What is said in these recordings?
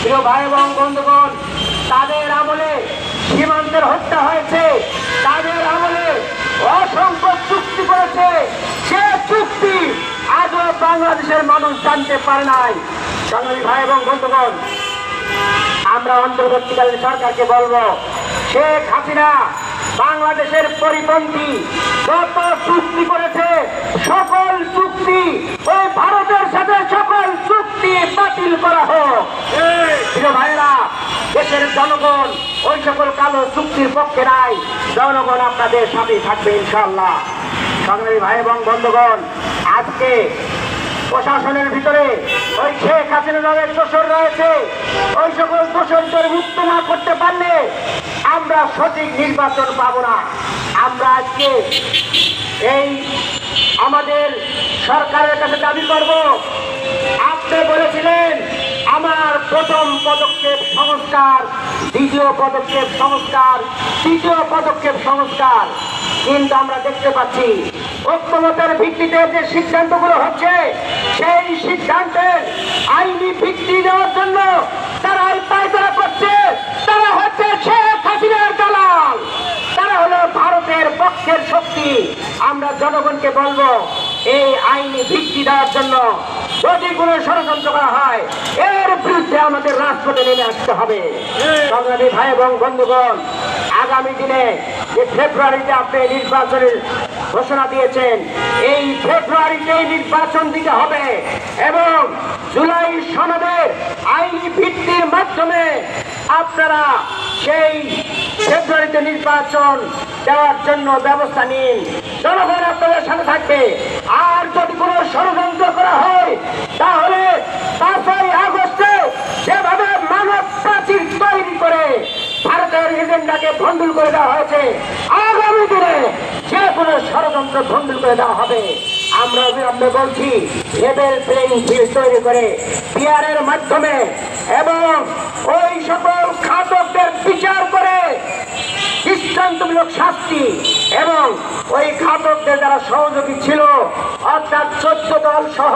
প্রিয় ভাই এবং বন্ধুগণ তাদের আমলে সীমান্তের হত্যা হয়েছে। তাদের আমলে অসংখ্য চুক্তি করেছে। সে চুক্তি আজও বাংলাদেশের মানুষ জানতে পারে নাই। সংগ্রামী ভাই এবং বন্ধুগণ, আমরা অন্তর্বর্তীকালীন সরকারকে বলব, শেখ হাসিনা বাংলাদেশের পরিপন্থী চুক্তি করেছে সকল চুক্তি ওই ভারতের সাথে সকল চুক্তি বাতিল করা হোক প্রিয় ভাইরা দেশের জনগণ, ওই সকল কালো চুক্তির পক্ষে নাই। জনগণ আপনাদের সাথে থাকবে ইনশাল্লাহ সংগ্রামী ভাই এবং বন্ধুগণ, আজকে প্রশাসনের ভিতরে ওই শেখ হাসিনা নামের দোষর রয়েছে। ওই সকল দোষরদের মুক্ত করতে পারলে আমরা সঠিক নির্বাচন পাব না। আমরা আজকে এই আমাদের সরকারের কাছে দাবি করব পদক্ষেপ সংস্কার, দ্বিতীয় পদক্ষেপ সংস্কার, তৃতীয় পদক্ষেপ সংস্কার। কিন্তু আমরা দেখতে পাচ্ছি, ঐক্যমতের ভিত্তিতে যে সিদ্ধান্তগুলো হচ্ছে, সেই সিদ্ধান্তের আইনি ভিত্তি দেওয়ার জন্য তারা পায়তারা করছে। তারা হচ্ছে শেখ হাসিনার দালাল। তারা হলো ভারতের পক্ষের শক্তি। আমরা জনগণকে বলব এই আইনি ভিত্তি দেওয়ার জন্য যদি কোনো ষড়যন্ত্র করা হয়, এর বিরুদ্ধে আমাদের রাজপথে নেমে আসতে হবে। সংগ্রামী ভাই এবং বন্ধুগণ, আগামী দিনে যে ফেব্রুয়ারিতে আপনি নির্বাচনের ঘোষণা দিয়েছেন, এই ফেব্রুয়ারিতে নির্বাচন দিতে হবে এবং জুলাই সনদের আইনি ভিত্তির মাধ্যমে আপনারা সেই ফেব্রুয়ারিতে নির্বাচন দেওয়ার জন্য ব্যবস্থা নিন। জনগণ আপনাদের সাথে থাকবে। আর যদি কোনো ষড়যন্ত্র করা হয়, তাহলে পাঁচই আগস্টে যেভাবে মানব প্রাচীর তৈরি করে ভারতের এজেন্ডাকে ভণ্ডুল করে দেওয়া হয়েছে, আগামী দিনে যে কোনো ষড়যন্ত্র ভণ্ডুল করে দেওয়া হবে। আমরা অবিলম্বে বলছি, লেভেল প্লেইং ফিল্ড তৈরি করে পিয়ারের মাধ্যমে এবং ওই সকল ঘাতকদের বিচার করে দৃষ্টান্তমূলক শাস্তি এবং ওই ঘাতকদের যারা সহযোগী ছিল, অর্থাৎ চোদ্দ দল সহ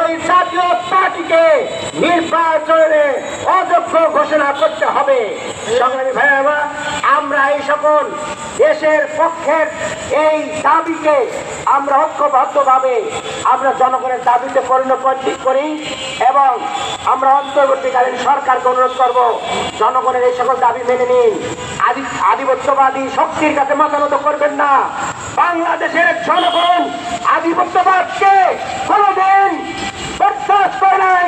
ওই জাতীয় পার্টিকে নির্বাচনে অযোগ্য ঘোষণা করতে হবে। সংগ্রামী ভাইয়েরা আমরা এই সকল দেশের পক্ষের এই দাবিকে আমরা ঐক্যবদ্ধভাবে আমরা জনগণের দাবিতে পরিণত করি এবং আমরা অন্তর্বর্তীকালীন সরকারকে অনুরোধ করব, জনগণের এই সকল দাবি মেনে নিন। আদি, আধিপত্যবাদী শক্তির কাছে মাতানত করবেন না। বাংলাদেশের জনগণ আধিপত্যবাদকে কোনোদিন বরদাস্ত করে নাই।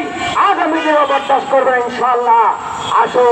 আগামী দিনেও বরদাস্ত করবে ইনশাল্লাহ আসুন।